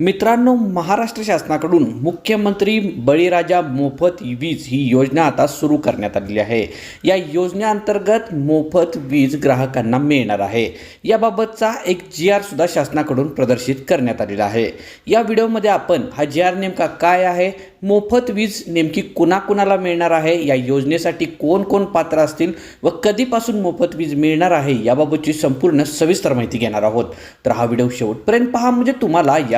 मित्रांनो महाराष्ट्र शासनाकडून मुख्यमंत्री बळीराजा मोफत वीज ही योजना आता सुरू करण्यात आलेली आहे. या योजनेअंतर्गत मोफत वीज ग्राहकांना मिळणार आहे. याबाबतचा एक जी आर सुद्धा शासनाकडून प्रदर्शित करण्यात आलेला आहे. या व्हिडिओमध्ये आपण हा जी आर नेमका काय आहे मोफत वीज नेमकी कुणाकुणाला मिळणार आहे या योजनेसाठी कोण कोण पात्र असतील व कधीपासून मोफत वीज मिळणार आहे याबाबतची संपूर्ण सविस्तर माहिती घेणार आहोत. तर हा व्हिडिओ शेवटपर्यंत पहा म्हणजे तुम्हाला या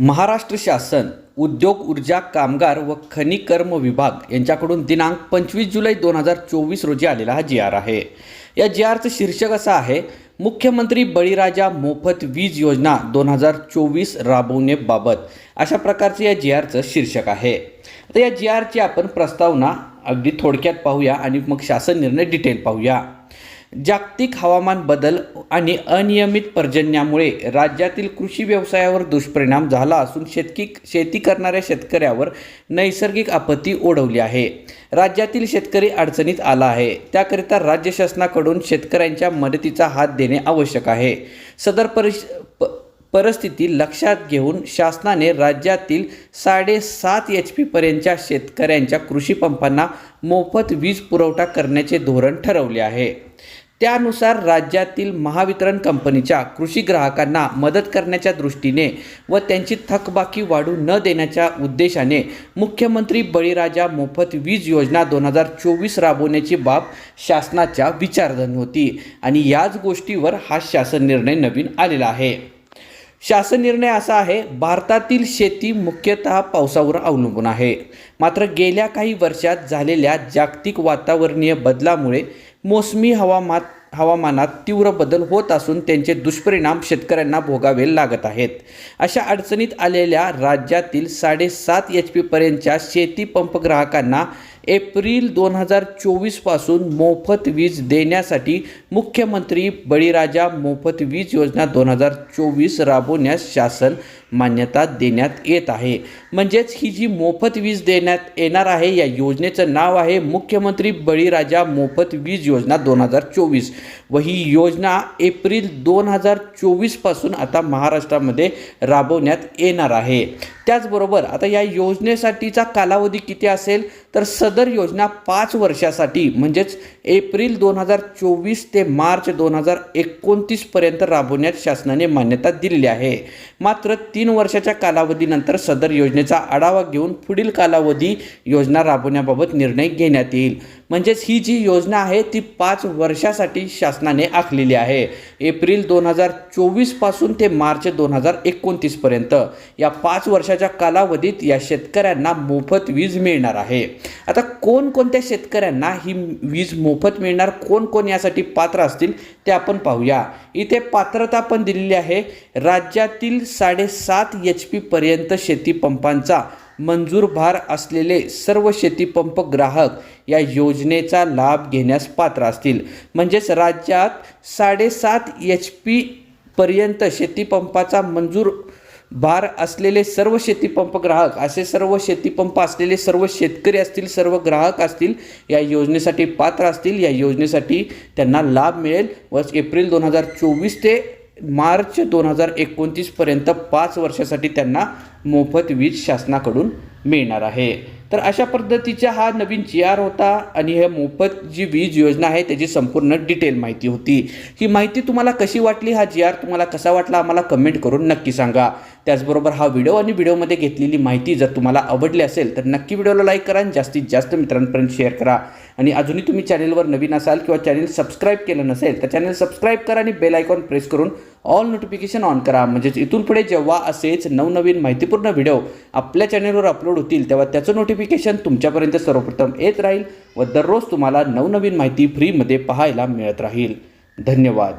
महाराष्ट्र शासन उद्योग ऊर्जा कामगार व खनिकर्म विभाग यांच्याकडून दिनांक पंचवीस जुलै दोन हजार चोवीस रोजी आलेला हा जी आर आहे. या जी आरचं शीर्षक असं आहे मुख्यमंत्री बळीराजा मोफत वीज योजना दोन हजार चोवीस राबवण्याबाबत. अशा प्रकारचं या जी आरचं शीर्षक आहे. तर या जी आरची आपण प्रस्तावना अगदी थोडक्यात पाहूया आणि मग शासन निर्णय डिटेल पाहूया. जागतिक हवामान बदल आणि अनियमित पर्जन्यामुळे राज्यातील कृषी व्यवसायावर दुष्परिणाम झाला असून शेतकी शेती करणाऱ्या शेतकऱ्यावर नैसर्गिक आपत्ती ओढवली आहे. राज्यातील शेतकरी अडचणीत आला आहे. त्याकरिता राज्य शासनाकडून शेतकऱ्यांच्या मदतीचा हात देणे आवश्यक आहे. सदर परिश प परिस्थिती लक्षात घेऊन शासनाने राज्यातील साडेसात एच पी पर्यंतच्या शेतकऱ्यांच्या कृषी पंपांना मोफत वीज पुरवठा करण्याचे धोरण ठरवले आहे. त्यानुसार राज्यातील महावितरण कंपनीच्या कृषी ग्राहकांना मदत करण्याच्या दृष्टीने व त्यांची थकबाकी वाढू न देण्याच्या उद्देशाने मुख्यमंत्री बळीराजा मोफत वीज योजना दोन हजार चोवीस राबवण्याची बाब शासनाच्या विचारधन होती. आणि याच गोष्टीवर हा शासन निर्णय नवीन आलेला आहे. शासन निर्णय असा आहे भारतातील शेती मुख्यतः पावसावर अवलंबून आहे. मात्र गेल्या काही वर्षात झालेल्या जागतिक वातावरणीय बदलामुळे मोसमी हवामान हवामानात तीव्र बदल होत असून त्यांचे दुष्परिणाम शेतकऱ्यांना भोगावे लागत आहेत. अशा अडचणीत आलेल्या राज्यातील साडेसात एच पी पर्यंतच्या शेती पंप ग्राहकांना एप्रिल दोन हजार चोवीसपासून मोफत वीज देण्यासाठी मुख्यमंत्री बळीराजा मोफत वीज योजना दोन हजार चोवीस राबवण्यास शासन मान्यता देण्यात येत आहे. म्हणजेच ही जी मोफत वीज देण्यात येणार आहे या योजनेचं नाव आहे मुख्यमंत्री बळीराजा मोफत वीज योजना दोन हजार चोवीस. व ही योजना एप्रिल दोन हजार चोवीसपासून आता महाराष्ट्रामध्ये राबवण्यात येणार आहे. त्याचबरोबर आता या योजनेसाठीचा कालावधी किती असेल? तर सदर योजना पाच वर्षासाठी म्हणजेच एप्रिल दोन हजार चोवीस ते मार्च दोन हजार एकोणतीसपर्यंत राबवण्यात शासनाने मान्यता दिलेली आहे. मात्र तीन वर्षाच्या कालावधीनंतर सदर योजनेचा आढावा घेऊन पुढील कालावधी योजना राबवण्याबाबत निर्णय घेण्यात येईल. म्हणजेच ही जी योजना आहे ती पाच वर्षासाठी शासनाने आखलेली आहे. एप्रिल दोन हजार चोवीसपासून ते मार्च दोन हजार एकोणतीसपर्यंत या पाच वर्षाच्या कालावधीत या शेतकऱ्यांना मोफत वीज मिळणार आहे. आता कोणकोणत्या शेतकऱ्यांना ही वीज मोफत मिळणार कोण कोण यासाठी पात्र असतील ते आपण पाहूया. इथे पात्रता पण दिलेली आहे. राज्यातील साडेसात एच पी पर्यंत शेतीपंपांचा मंजूर भार असलेले सर्व शेतीपंप ग्राहक या योजनेचा लाभ घेण्यास पात्र असतील. म्हणजेच राज्यात साडेसात एच पी पर्यंत शेतीपंपाचा मंजूर भार असलेले सर्व शेतीपंप ग्राहक असे सर्व शेतीपंप असलेले सर्व शेतकरी असतील सर्व ग्राहक असतील या योजनेसाठी पात्र असतील. या योजनेसाठी त्यांना लाभ मिळेल. व एप्रिल दोन हजार चोवीस ते मार्च दोन हजार एकोणतीसपर्यंत पाच वर्षासाठी त्यांना मोफत वीज शासनाकडून मिळणार आहे. तर अशा पद्धतीचा हा नवीन जी आर होता आणि हे मोफत जी वीज योजना आहे त्याची संपूर्ण डिटेल माहिती होती. ही माहिती तुम्हाला कशी वाटली? हा जी आर तुम्हाला कसा वाटला? आम्हाला कमेंट करून नक्की सांगा. त्याचबरोबर हा व्हिडिओ आणि व्हिडिओमध्ये घेतलेली माहिती जर तुम्हाला आवडली असेल तर नक्की व्हिडिओला लाईक करा आणि जास्तीत जास्त मित्रांपर्यंत शेअर करा. आणि अजूनही तुम्ही चॅनेलवर नवीन असाल किंवा चॅनल सबस्क्राईब केलं नसेल तर चॅनेल सबस्क्राईब करा आणि बेल आयकॉन प्रेस करून ऑल नोटिफिकेशन ऑन करा. म्हणजेच इथून पुढे जेव्हा असेच नवनवीन माहितीपूर्ण व्हिडिओ आपल्या चॅनलवर अपलोड होतील तेव्हा त्याचं नोटिफिकेशन तुमच्यापर्यंत सर्वप्रथम येत राहील व दररोज तुम्हाला नवनवीन माहिती फ्रीमध्ये पाहायला मिळत राहील. धन्यवाद.